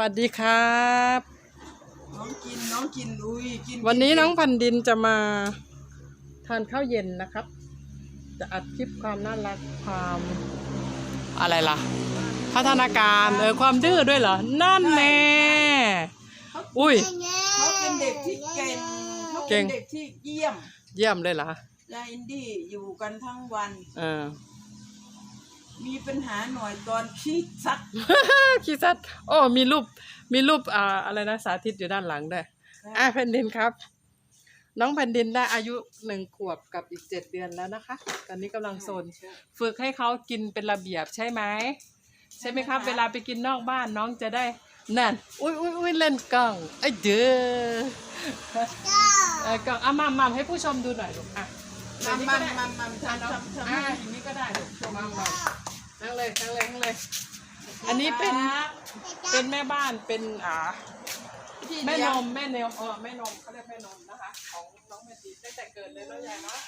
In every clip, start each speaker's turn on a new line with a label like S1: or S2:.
S1: วัสดีครับ
S2: น้องกินน้องกินอุ้ยกิน
S1: วันนี้น้องพันดินจะมาทานข้าวเย็นนะครับ จะอัดคลิปความน่ารักความอะไรล่ะ พัฒนาการเออความดื้อด้วยเหรอ นั่นแน่
S2: เขา
S1: อุ้ย
S2: เขาเป็นเด็กที่เก่งเขา
S1: เก่
S2: เป็น
S1: ง
S2: เด็กที่เยี่ยม
S1: เยี่ยมเลยเหรอยา
S2: ยอินดี้อยู่กันทั้งวัน
S1: เออ
S2: มีปัญหาหน่อยตอนคิดซัก
S1: คิดซัดโอ้มีรูปมีรูปอ่าอะไรนะสาธิตอยู่ด้านหลังด้วยอะแผ่นดินครับ น้องแผ่นดินได้อายุหนึ่งขวบกับอีกเจ็ดเดือนแล้วนะคะ ตอนนี้กำลังโซนฝึกให้เขากินเป็นระเบียบใช่ไหมใช่ไหมครับ เวลาไปกินนอกบ้านน้องจะได้นั่นอุ้ยอุ้ยอุ้ยเล่นกล้องไอ้เด้อเออกล้องอะมามมามให้ผู้ชมดูหน่อยลูกอะ
S2: มัมมัมมัมมัม
S1: อะ
S2: ทำ
S1: น้อง
S2: ทำทำ
S1: อะอย่างนี้ก็ได้ลูกมามมานั่งเลยนั่งเลยนั่งเลย อันนี้เป็น เป็นแม่บ้าน เป็นอ่า
S2: ที่
S1: แม่
S2: เลี้
S1: น
S2: ยง
S1: มแม่เนมเออแม่นมเขาเรียกแม่นมนะคะ ของน้องแม่ดีตั้งแต่เกิดเลยแล้วยายเนาะ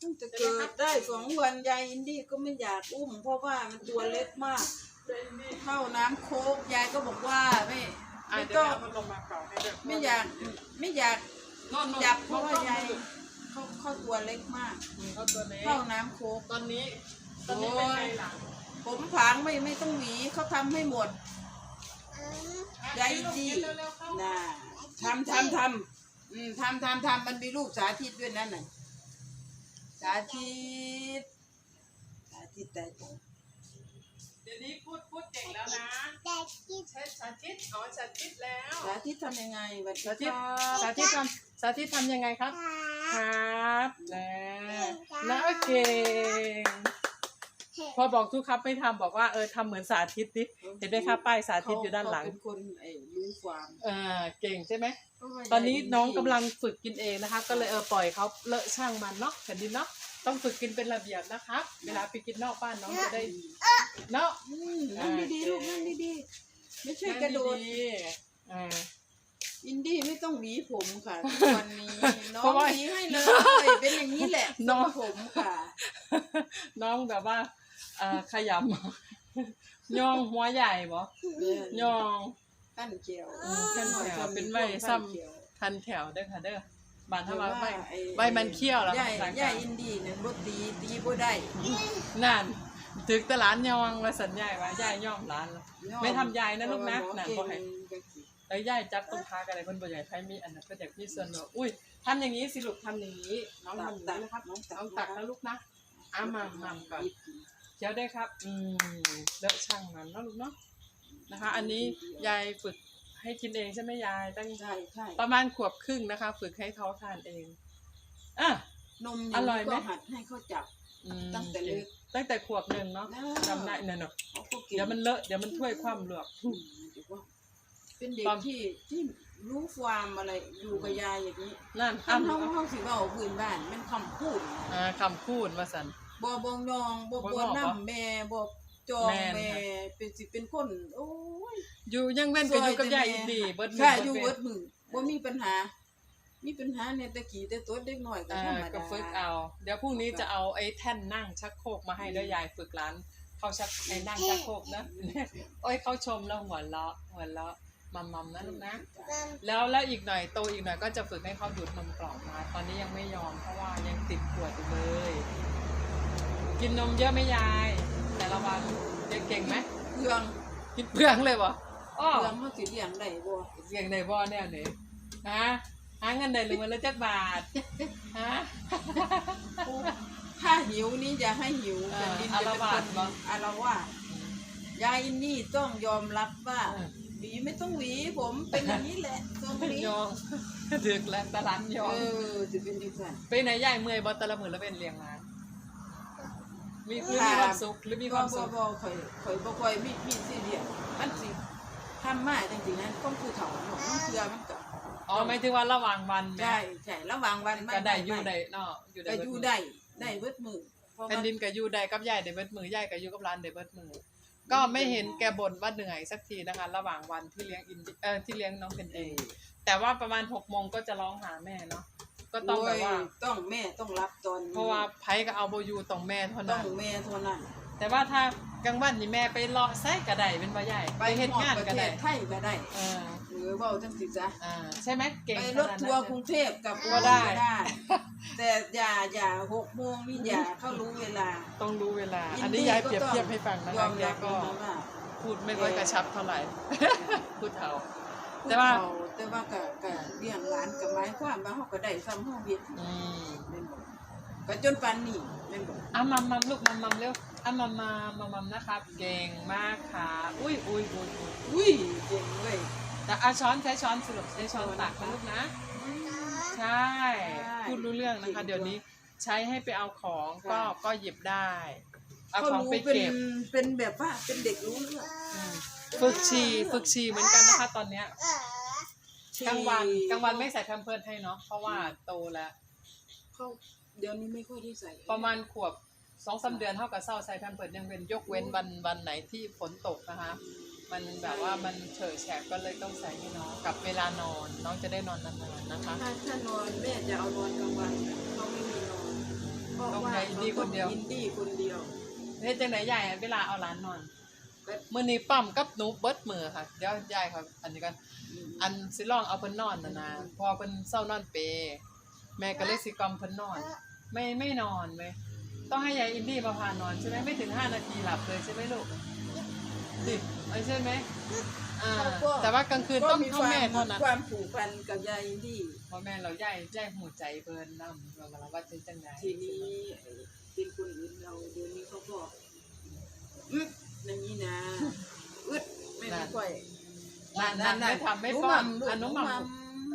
S2: ตั้งแต่เกิดได้สองวันยายอินดี้ก็ไม่อยากอุ้ม เพราะว่ามันตัวเล็กมากเข้าน้ำโคกยายก็บอกว่าไม่
S1: อะ
S2: ไม่
S1: เดี๋ยว
S2: ต้อง
S1: เอาพัดลมมาเป่าให้ด้วย
S2: ไม่อยากไม่อยาก
S1: นอนนอน
S2: จับเพราะว่า
S1: ต้อง
S2: ยายเขาเขาตัวเล็กมาก
S1: เขาตัวเล็ก
S2: เข้าน้ำโคก
S1: ตอนนี้ ตอนนี้เป็นไงล่ะ
S2: ผมผางไม่ไม่ต้องหวีเขาทำให้หมดยายดี
S1: เร็วๆเข้า
S2: น่ะทำทำทำอืมทำทำทำมันมีลูกสาธิตด้วยนั่นน่ะสาธิต สาธิตแต่ตัว
S1: เดี๋ยวนี้พูดพูดเก่งแล้วนะใช่สาธิตอ๋อสาธิตแล้ว
S2: สาธิตทำยังไงบัด
S1: สาธิต
S2: ค
S1: สา
S2: รับ
S1: ธิตทำสาธิตทำยังไงครับ ครับนะนะเก่ง พอบอกทุกครับไม่ทำบอกว่าเออทำเหมือนสาธิตดิเห็นไหมครับป้ายสาธิตอยู่ด้านหลัง
S2: เขเป็นคนไอ้รู้ความ
S1: เออเก่งใช่ไหม
S2: เพราะว่า
S1: ตอนนี้
S2: ยาย
S1: น้องกำลังฝึกกินเองนะคะ ก็เลยเออปล่อยเขาเลอะช่างมันเนาะแผ่นดินเนาะต้องฝึกกินเป็นระเบียบนะครับเวลาไปกินนอกบ้านน้องจะได้เนาะ
S2: อืมนั่งดีๆลูกนั่งดีๆไม่ใช่กระโดด
S1: ดีๆอ่า
S2: อินดี้ไม่ต้องหวีผมค่ะทุกวันนี้น้อ
S1: เพราะ
S2: ง
S1: ว่า
S2: หวีให้เลยเป็นอย่างนี้แหละ
S1: น้อง
S2: ทรงผมค่ะ
S1: น้องแบบว่า เอ่อขยำ ย่องหัวใหญ่บ่ย่อง
S2: ขั้นเขียว
S1: อืมขั้นแถวเป็นไว้ซ้ำทันแถวเด้อค่ะเด้อบ้านถ้าว่าใบ
S2: ไอ้
S1: ใบมันเขี้ยวแล้ว
S2: ใหญ่
S1: ภาษาก
S2: ใหญ่
S1: ลาง
S2: อินดี้เนี่ยบ่ตีตีบ่ได้
S1: นั่นถึกตลาดยองว่าสัญญาว่าย่ายย่อมร้านแล้ว ไม่ทำยายนะลูกนะนั่นบ่ให้ แล้วย่ายจับต้นพากันอะไรเพิ่นบ่ใหญ่ใครมีอันนั้นก็อยากมีส่วนเนอะอุ้ยทำอย่างนี้สิลูกทำอย่างนี้น้องทำอย่างนี้นะครับ
S2: น้องตัก
S1: น้องตักนะลูกนะอ้ามามมามก่อน เคี้ยวได้ครับ อืมเลอะช่างมันเนาะลูกเนาะนะคะ อันนี้ยายฝึกให้กินเองใช่ไหมยายตั้ง
S2: ใช่ใช่
S1: ประมาณขวบครึ่งนะคะ ฝึกให้เขาทานเองอะ
S2: นม
S1: อร่อยไหม
S2: ก็หัดให้เขาจับ
S1: อืม
S2: ตั้งแต่เล็ก
S1: ตั้งแต่ขวบหนึ่งเนาะ
S2: อ่า
S1: จำได้เนี่ยเนาะ
S2: เขาก็เก่ง
S1: เดี๋ยวมันเลอะเดี๋ยวมันถ้วยคว่ำเหลือก
S2: อืมเดี๋ยวว่าเป็นเด็ก
S1: ตอน
S2: ที่ที่รู้ความอะไรอยู่กับยายอย่างนี้
S1: นั่น
S2: ท่าน
S1: อ้ำ
S2: เฮาเฮาสิเว้าพื้นบ้านเป็นคำพูด
S1: อ่าคำพูดว่าสัน
S2: บ่บ่ยองบ่
S1: บ่
S2: บ่
S1: บอก
S2: นำ
S1: เหรอ
S2: แม่บ่จอง
S1: แม่น
S2: แม่
S1: ค่ะ
S2: เป็นสิเป็นคน โอ้ย
S1: อยู่ยังเว้นก็อยู่กับยายอีดีเบิดมื
S2: ค่ะ
S1: เบิด
S2: อยู่
S1: เว้
S2: เบิ
S1: น
S2: ดมือบ่มีปัญหา มีปัญหาในแต่กี้แต่ตัวเด็กน้อยก็
S1: อ่า
S2: ธรรมดา
S1: ก็ฝึกเอา เดี๋ยวพรุ่งนี้จะเอาไอ้แท่นนั่งชักโครกมาให้ด้วยยายฝึกร้าน เขาชักไอ้นั่งชักโครกนะโอ้ยเขาชมแล้วหัวเราะหัวเราะมัมมัมนะลูกนะ แล้วแล้วอีกหน่อยโตอีกหน่อยก็จะฝึกให้เขาดูดนมกล่องมา ตอนนี้ยังไม่ยอมเพราะว่ายังติดขวดอยู่เลย กินนมเยอะไหมยาย แต่ละวันเด็กเก่งไหม
S2: เครื่อง
S1: กินเปลืองเลยบ่อ้อ
S2: เครื่องเฮาสิเลี้ยงได้บ่
S1: เสียงในบ่อแน่เนี่ยฮะหาเงินได้หรือวันละจักบาทฮะ
S2: ถ้าหิวนี่อย่าให้หิว
S1: เออ
S2: แผ่นดิน
S1: อา
S2: จะ
S1: ละ
S2: เป็น
S1: วา
S2: ค
S1: ด
S2: น
S1: บ่
S2: อารวาสยายนี่ต้องยอมรับว่า
S1: เออ
S2: หวีไม่ต้องหวีผมเป็นอย่างนี้แหละตรงนี้
S1: ยองดึกแล้วตะลันยอง
S2: เออจะเป็นดีสัน
S1: ไปไหนยายเมื่อยบ่แตะละมือแล้วเป็นเลี้ยงร้าน มีหรือมีความสุขหรือมีความสุข
S2: บ่บ่ข่อยข่อยบ่ค่อยมีมีสิเรียนมันสิทำมาจริงๆนั้นคนผู้เฒ่าเนาะมันเชื่อมันก็
S1: อ๋อหมายถึงว่าระหว่างวันแม่
S2: ใช่ใช่ระหว่างวัน
S1: ก็ได้อยู่ได้เนาะอยู่
S2: ก็
S1: ได้
S2: อยู่
S1: เบิดมื้
S2: ได้ได้เบิดมือเพราะ
S1: แผ่น
S2: ว่า
S1: ดินก็อยู่ได้กับยายได้เบิดมือยายก็อยู่กับร้านได้เบิดมือก็ไม่เห็นแกบ่นว่าเหนื่อยสักทีนะคะ ระหว่างวันที่เลี้ยงอินดิเออที่เลี้ยงน้องเป็นเองแต่ว่าประมาณหกโมงก็จะร้องหาแม่เนาะ ก็ต้องแบบว่า
S2: โยต้องแม่ต้องรับตอนนี้
S1: เพราะว่าไผก็เอาโบอยูตรงแม่เท่า
S2: ต้อ
S1: นั้
S2: ง
S1: น
S2: แม่เท่านั้น
S1: แต่ว่าถ้ากลางวันนี่แม่ไปเลาะไส้กระไดเป็นบ่ใหญ่ไปเฮ็ดงาน
S2: ประ
S1: กระ
S2: เท
S1: ได
S2: ศไทยก็ได้
S1: เออ
S2: หรือเว่าจังสิจ๊ะ
S1: อ่าใช่ไหมเก่ง
S2: ไป
S1: ข
S2: ร
S1: นาด
S2: ถ
S1: นั้น
S2: ทัวร์กรุงเทพกับ
S1: ก็ได้
S2: แต่อย่าอย่าหกโมงนี่อย่าเข้ารู้เวลา
S1: ต้องรู้เวลา
S2: อินดี้
S1: อันนี้ยายเปรียบเทียบให้ฟังนะ
S2: ย
S1: คะ
S2: อม
S1: แก
S2: รับ
S1: ก็
S2: นะว่า
S1: พูดไม่ค่อยกระชับเท่าไหร่ พูดเท่า แต่
S2: แต่
S1: ว่า
S2: ว่า แต่ว่าก็ก็เลี้ยงหลานกับหมายความว่าเฮาก็ได้ซ้ำเฮาเฮ็ด
S1: อืม
S2: แม่นบ่ก็จนปานนี้แม่นบ่
S1: อะมัมมัมลูกมัมมัมเร็วอะมัมมัมมัมมัมนะครับ เก่งมากค่ะอุ้ยอุ้ยอุ้ยอุ้ย
S2: อุ้ยเก่งเว้ย
S1: แต่อาช้อนใช้ช้อนสรุปใช้ช้อนตักนะลูกนะ ใช่พูดรู้เรื่องนะคะ เดี๋ยวนี้ใช้ให้ไปเอาของก็ก็หยิบได้ เอา
S2: เขา
S1: ของ
S2: รู้
S1: ไป
S2: เป็น
S1: เก็บ
S2: เป็นแบบว่าเป็นเด็กรู้เรื่อง
S1: อืม ฝึกชีฝึกชีเหมือนกันนะคะตอนเนี้ยกลางวันกลางวันไม่ใส่แพมเพิร์สให้เนาะเพราะว่าโตแล้ว
S2: เขาเดี๋ยวนี้ไม่ค่อยได้ใส่
S1: ประมาณขวบสองสามเดือนเท่ากับเศร้าใส่แพมเพิร์สยังเป็นยกเว้นวันวันไหนที่ฝนตกนะคะ มันแบบว่ามันเฉยแฉกก็เลยต้องใส่ให้น้องกับเวลานอนน้องจะได้นอนนานๆนะคะ
S2: ถ้าถ้านอนแม่จะเอานอนกลางวันน่ะเขาไม่มีนอนเพราะ
S1: ต้อง
S2: ว่า
S1: ให้อินดี้คนเดียว
S2: อินดี้คนเดียว
S1: เฮ็ดจังไหนใหญ่อะเวลาเอาหลานนอน
S2: ก็
S1: มื้อนี้ปั๊มกับหนูเบิดมือค่ะเดี๋ยวยายครับอันนี้กันอันสิลองเอาเพิ่นนอนน่ะนะพอเพิ่นเศร้านอนเปรแม่ก็เลยสิกล่อมเพิ่นนอน ไม่ไม่นอนเว้ยต้องให้ยายอินดี้มาพานอนใช่ไหมไม่ถึงห้านาทีหลับเลยใช่ไหมลูกดิเอาใช่ไหมอ่าแต่ว่ากลางคืนต้อง
S2: มี
S1: เข้าแม่เท่านั้น
S2: ความผูกพันกับยายอินดี้
S1: เพราะแม่เราย่ายย่ายหูใจเพิ่นนำเราเราว่าจะจังได
S2: ทีนี้เป็นคนอื่นเราเดี๋ยวนี้เขาก็อึด อย่างนี้นะอึดไม่ไม่ค่อย
S1: นั่นนั่นไม่ทำไม่
S2: ห
S1: ป้อน
S2: ลูก
S1: อนุมัม
S2: มัม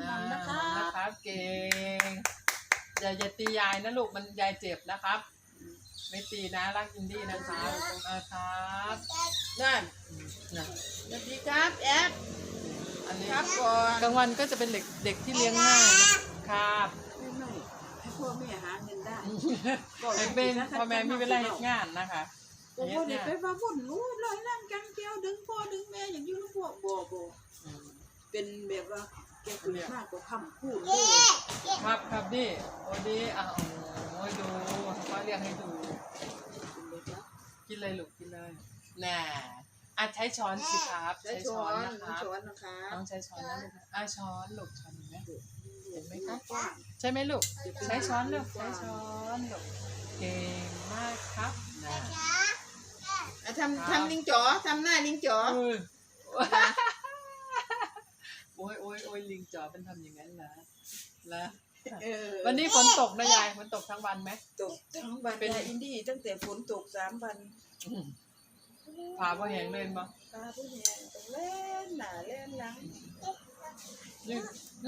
S1: อ่า
S2: นะคะ
S1: นะครับเก่งอย่าอย่าตียายนะลูกมันยายเจ็บนะครับ ไม่ตีนะรักอินดี้นะครับอ่าครับ
S2: นั่น
S1: อืมนะ
S2: สวัสดีครับแอด
S1: อันนี้
S2: ครับก่อน
S1: กลางวันก็จะเป็นเด็กเด็กที่เลี้ยงง่ายนะครับ
S2: ไม่ไม่ให้พ่อแม่หาเงินได้
S1: ให้เป็นพ่อแม่มีเวลาเฮ็ดงานนะคะ
S2: ผมพ่อเด็กไปว่าวุ่นรู้ลอยนั่งกันเกลียวดึงพ่อดึงแม่อย่างอยืนพวกบ่บ่
S1: อืม
S2: เป็นแบบว่าแกเกิดมากกว่าคำพูดเลย
S1: ครับครับดิโอ้ดีอะโอ้ยดูเขาเรียกให้ดู กินเลยลูกกินเลยน่ะอะใช้ช้อนสิครับ
S2: ใช้
S1: ใช้
S2: ช้
S1: ช้
S2: อ
S1: อน
S2: น
S1: นะค
S2: น้อง
S1: รับ
S2: ช้อนนะคะ
S1: น้องใช้ช้อนนะลูกนะอะช้อนลูกช้อนเห็นไหมเห็นไหมคะ
S2: กว้าง
S1: ใช่ไหมลูกใช้ช้อนลูกใช้ช้อนลูกเก่งมากครับนะ
S2: อะ ทำทำลิงจ๋อทำหน้าลิงจ๋อ
S1: เออโอ้ยโอ้ยโอ้ยลิงจ๋อเป็นทำอย่างนั้นเหรอเหรอ
S2: เออ
S1: วันนี้ฝนตกนะยายฝนตกทั้งวันไหม
S2: ตกทั้งวัน
S1: เป็น
S2: ยายอินดี้ตั้งแต่ฝนตกสามวัน
S1: อืมพาพ่อแหงเล่นบ่
S2: ตาผู้แหงต้องเล่นหน้าเล่นหลัง
S1: นี่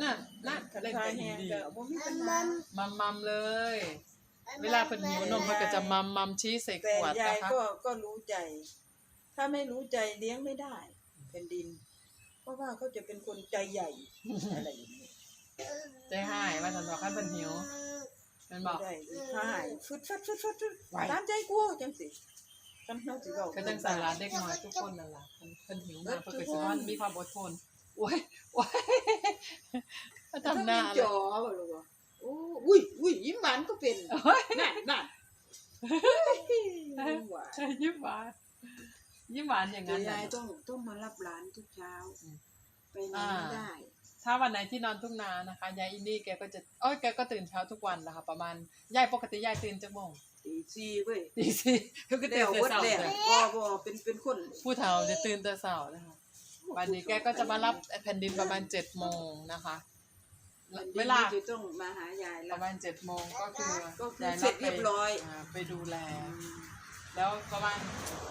S1: น่ะน่ะ
S2: ขัน
S1: เล่น
S2: พา
S1: แต่
S2: แห
S1: อิน
S2: ง
S1: ดี
S2: ก็บ่มีปัญหา
S1: มัมมัมเลย เวลาเป็นหิวนมมันก็จะมัมมัมชี้ใส่ข
S2: แต่
S1: วด
S2: ยา
S1: นะ
S2: ย
S1: คะ
S2: ก็ก็รู้ใจ ถ้าไม่รู้ใจเลี้ยงไม่ได้แผ่นดิน เพราะว่าเขาจะเป็นคนใจใหญ่ อะไรอย่างนี้
S1: ใจหายว่าสันบอกขั้นเป็นหิวมันบอก
S2: ได้ใช่ฟึดฟัดฟึดฟัดฟึด
S1: ไหว
S2: ตามใจกูจังสิกันเฮาสิเว้า
S1: ก็จังสาราเด็กน้อยทุกคนนั่นแหละเพิ่นเพิ่นหิวมากเพิ่นก็สิว่ามีความอดทนโอ้ยโอ้ยมา
S2: ทำ
S1: ทำห
S2: หน้า
S1: น้า
S2: จ
S1: เลย
S2: อบ่ลูกว่า โอ้อุ้ยอุ้ยยิ้มหวานก็เป็นนั่นนั่นยิ้มหวาน
S1: ยิ้มหวานยิ้มหวานอย่าง
S2: เดี๋ย
S1: นั้
S2: วนยา
S1: น่ะ
S2: ยต้องต้องมารับหลานทุกเช้า
S1: อืม
S2: ไปไหนไม่ได้
S1: ถ้าวันไหนที่นอนทุ่งนานะคะยายอินดี้แกก็จะเอ้ยแกก็ตื่นเช้าทุกวันนะคะประมาณยายปกติยายตื่นจักโมง
S2: ตีสี่เว้ย
S1: ตีสี่ก็ตื่น
S2: เดี๋ยว
S1: แต่
S2: วัด
S1: เช้า
S2: แหล
S1: เลย
S2: บ่บ่เป็นเป็นคน
S1: ผู้เฒ่าจะตื่นแต่เช้านะคะวันนี้แกก็จะมารับแผ่นดินประมาณเจ็ดโมงนะคะ เวลา
S2: จะต้องมาหายาย
S1: ป
S2: แล้ว
S1: ระมาณเจ็ดโมงก็คือ
S2: ก็คือ
S1: ได้
S2: เสร็จเรียบร้อยา
S1: ไปดูแล แล้วประมาณ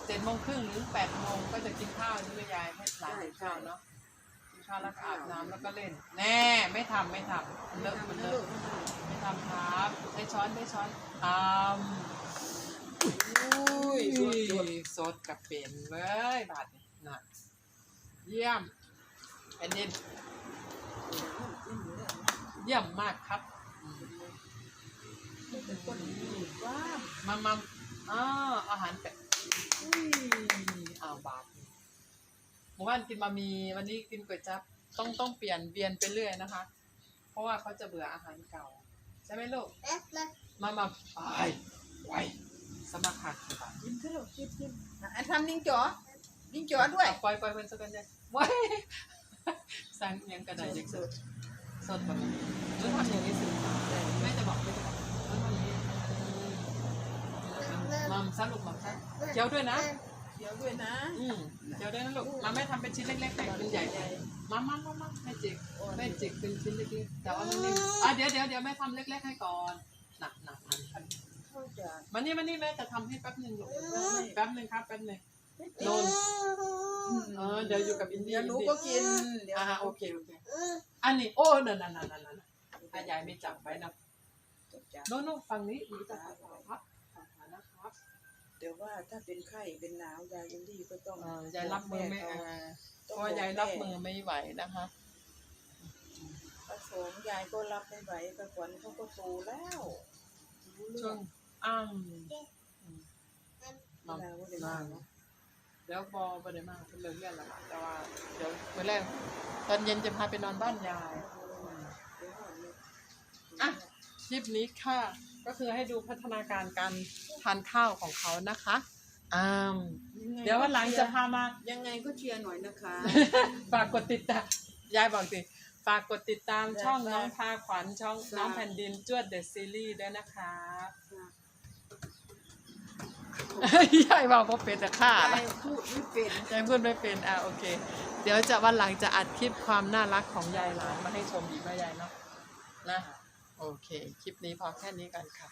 S1: เจ็ดโมงครึ่งหรือแปดโมงก็จะกินข้าวใช่ไหมยายให้หลานกินข้าวเนาะกินข้าวแล้วก็อาบน้ำแล้วก็เล่น แน่ไม่ทำไม่ทำมันเลอะมันเลอะไม่ทำครับใช้ช้อนใช้ช้อนท
S2: อุ้ยำสุดสุด
S1: สดกับเป็นเลยบาดนี้น่ะเยี่ยมแผ่นดิน เยี่ยมมากครับอืม
S2: เป็นคนดีว่า
S1: มามาอ๋ออาหารเป็ดอุ้ยอ้าวบาทหมู่บ้านกินมามีวันนี้กินก๋วยจั๊บต้องต้องเปลี่ยนเวียนไปเรื่อยนะคะ เพราะว่าเขาจะเบื่ออาหารเก่า ใช่ไหมลูก มามาไปไวสมัครหักเลยค่ะ
S2: กินเถอะกินกินอันทำลิงจ๋อลิงจ๋อด้วย
S1: ปล่อยปล่อยเป็นสกันใจว้ายสั่งยังกระไดเด็กสด สดแบบนี้แล้วทำอย่างนี้สิแม่จะบอกแม่จะบอกแล้วทำอย่างนี้มัมซะลูกมัมซะเคี้ยวด้วยนะ
S2: เดี๋ยวด้วยนะ
S1: อืมเคี้ยวด้วยนะลูกมาแม่ทำเป็นชิ้นเล็กๆให้เป็นใหญ่มามามามาแม่จิกแม่จิกเป็นชิ้นเล็กๆแต่ว่ามันนิ่มอะเดี๋ยวเดี๋ยวเดี๋ยวแม่ทำเล็กๆให้ก่อนหนักหนักหนัก
S2: เข้าใจ
S1: มานี่มานี่แม่จะทำให้แป๊บหนึ่งลูกแป๊บหนึ่งครับแป๊บหนึ่ง โดนเออเดี๋ยวอยู่กับอินเดี
S2: เดี๋
S1: ย
S2: ยวหนูก็กินเดี๋ยว
S1: อ่าโอเคโอเค อันนี้โอ้นั่นนั่นนั่นนั่นนั่นอายายไม่จับไว้นะ
S2: จ้ะ
S1: โน่นโน่นฝั่งนี้หนูจะถ่ายครับถ่ายนะครับ
S2: เดี๋ยวว่าถ้าเป็นไข้เป็นหนาวยายอินดี้ก็ต้อง
S1: เออยายรับมือไม่
S2: บก
S1: อ่า
S2: แเขา
S1: เพราะว่ายายรับมือไม่ไหวนะคะ
S2: ผสมยายก็รับไม่ไหวกระขวัญเขาก็โตแล้วรู้เรื่
S1: ช่
S2: อ
S1: ว
S2: ง
S1: งอ้าง มา
S2: เวลาว่าเดี๋ยว
S1: มา
S2: มาเนาะ
S1: เดี๋ยวบอบได้มากเป็นเรื่องเรียนละแต่ว่าเดี๋ยวเมื่อแรกตอนเย็นจะพาไปนอนบ้านยาย
S2: เดี๋ยวก่อนเลย
S1: อะคลิปนี้ค่ะ ก็คือให้ดูพัฒนาการการทานข้าวของเขานะคะอ่ามเดี๋ยววันหลังจะพามา
S2: ยังไงก็เชียร์หน่อยนะคะ
S1: ฝากกดติดตามยายบอกสิฝากกดติดตาม
S2: ได้
S1: ช่อง
S2: ค่ะ
S1: น้องพาขวัญช่อง
S2: ค่ะ
S1: น้องแผ่นดินจวดเดอะซีรีส์ด้วยนะคะ ยายบอกว่าเป็นแต่ข้ายา
S2: ยพูดไม่เป็น
S1: ยายพูดไม่เป็นอะโอเค เดี๋ยวจะวันหลังจะอัดคลิปความน่ารักของยายหลานมาให้ชมอีกนะยายเนาะนะโอเค คลิปนี้พอแค่นี้กันค่ะ